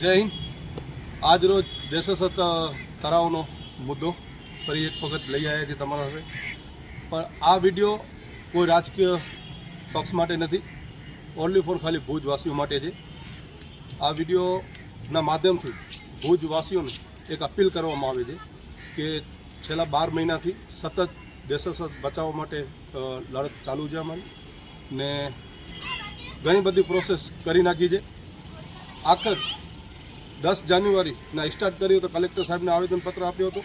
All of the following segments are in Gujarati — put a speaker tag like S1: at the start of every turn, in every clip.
S1: જય હિન્દ. આજ રોજ દેશસત તરાવનો મુદ્દો ફરી એક વખત લઈ આવ્યા છે તમારા હવે પણ આ વીડિયો કોઈ રાજકીય પક્ષ માટે નથી ઓનલી ફોર ખાલી ભુજવાસીઓ માટે છે. આ વિડીયોના માધ્યમથી ભુજવાસીઓને એક અપીલ કરવામાં આવે છે કે છેલ્લા બાર મહિનાથી સતત દેશસત બચાવવા માટે લડત ચાલુ છે અમારી ને ઘણી બધી પ્રોસેસ કરી નાખી છે. આખર દસ જાન્યુઆરીના સ્ટાર્ટ કર્યું તો કલેક્ટર સાહેબને આવેદનપત્ર આપ્યો હતો.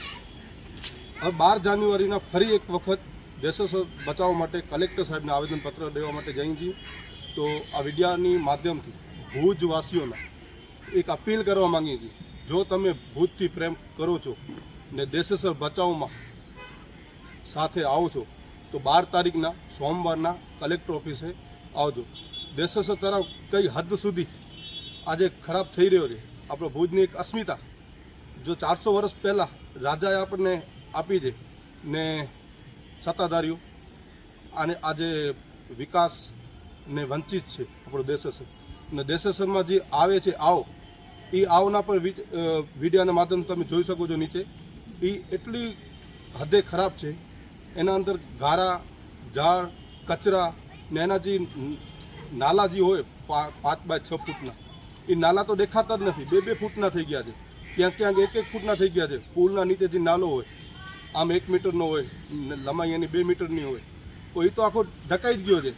S1: હવે બાર જાન્યુઆરીના ફરી એક વખત દેશસ બચાવવા માટે કલેક્ટર સાહેબને આવેદનપત્ર દેવા માટે જઈ છીએ તો આ વિડિયાની માધ્યમથી ભુજવાસીઓના એક અપીલ કરવા માંગીએ છીએ. જો તમે ભૂજથી પ્રેમ કરો છો ને દેશેસર બચાવમાં સાથે આવો છો, તો બાર તારીખના સોમવારના કલેક્ટર ઓફિસે આવજો. દેશેસર તરફ કઈ હદ સુધી આજે ખરાબ થઈ રહ્યો છે? આપણો ભુજની એક અસ્મિતા, જો ચારસો વર્ષ પહેલાં રાજાએ આપણને આપી છે ને સત્તાધારીઓ અને આજે વિકાસ ને વંચિત છે, આપણો દેશેસર ને દેશેસરમાં જે આવે છે આવો, એ આવના પર વિડીયાના માધ્યમ તમે જોઈ શકો છો નીચે. એ એટલી હદે ખરાબ છે, એના અંદર ગારા, ઝાડ, કચરા ને એના જે નાલા જે હોય પાંચ બાય છ ફૂટના એ નાલા તો દેખાતા જ નથી. બે બે ફૂટના થઈ ગયા છે. ક્યાંક ક્યાંક એક એક ફૂટના થઈ ગયા છે. પુલના નીચે જે નાલો હોય, આમ એક મીટરનો હોય લંબાઈ એની બે મીટરની હોય, તો એ તો આખો ઢકાઈ જ ગયો છે.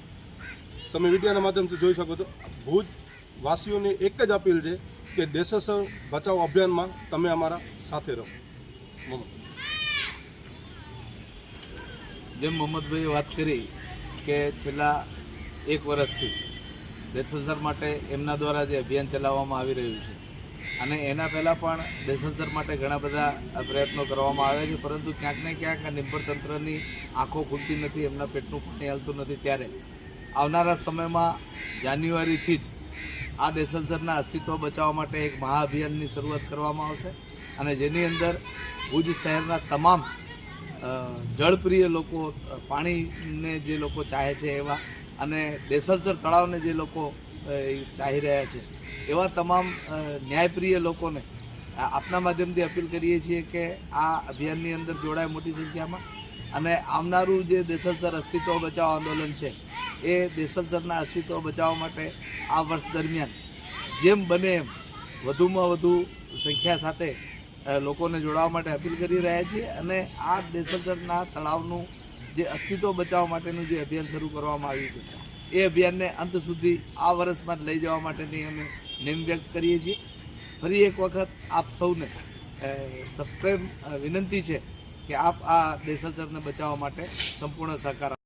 S1: તમે મીડિયાના માધ્યમથી જોઈ શકો છો. ભુજ વાસીઓને એક જ અપીલ છે કે દેશેસર બચાવ અભિયાનમાં તમે અમારા સાથે રહો.
S2: જેમ મોહમ્મદભાઈએ વાત કરી કે છેલ્લા એક વર્ષથી દેશસંચાર માટે એમના દ્વારા જે અભિયાન ચલાવવામાં આવી રહ્યું છે. અને એના પહેલાં પણ દેશસંચાર માટે ઘણા બધા પ્રયત્નો કરવામાં આવ્યા છે, પરંતુ ક્યાંક ને ક્યાંક આ નિર્ભર તંત્રની આંખો ખૂલતી નથી, એમના પેટનું પાણી હાલતું નથી ત્યારે. આવનારા સમયમાં જાન્યુઆરીથી જ આ દેશલસરના અસ્તિત્વ બચાવવા માટે એક મહાઅભિયાનની શરૂઆત કરવામાં આવશે. અને જેની અંદર ભુજ શહેરના તમામ જળપ્રિય લોકો પાણીને જે લોકો ચાહે છે એવા અને દેશલચર તળાવને જે લોકો ચાહી રહ્યા છે, એવા તમામ ન્યાયપ્રિય લોકોને આપના માધ્યમથી અપીલ કરીએ છીએ કે આ અભિયાનની અંદર જોડાય મોટી સંખ્યામાં અને આવનારું જે દેસલસર અસ્તિત્વ બચાવ આંદોલન છે, એ દેસલસરના અસ્તિત્વ બચાવવા માટે આ વર્ષ દરમિયાન જેમ બને એમ વધુમાં વધુ સંખ્યા સાથે લોકોને જોડાવા માટે અપીલ કરી રહ્યા છીએ અને આ દેસલસરના તળાવનું જે અસ્તિત્વ બચાવવા માટેનું જે અભિયાન શરૂ કરવામાં આવ્યું છે, એ અભિયાનને અંત સુધી આ વર્ષમાં જ લઈ જવા માટેની અમે નેમ વ્યક્ત કરીએ છીએ ફરી એક વખત આપ સૌને સપ્રેમ વિનંતી છે કે આપ આ દેશાચરને બચાવવા માટે સંપૂર્ણ સહકાર.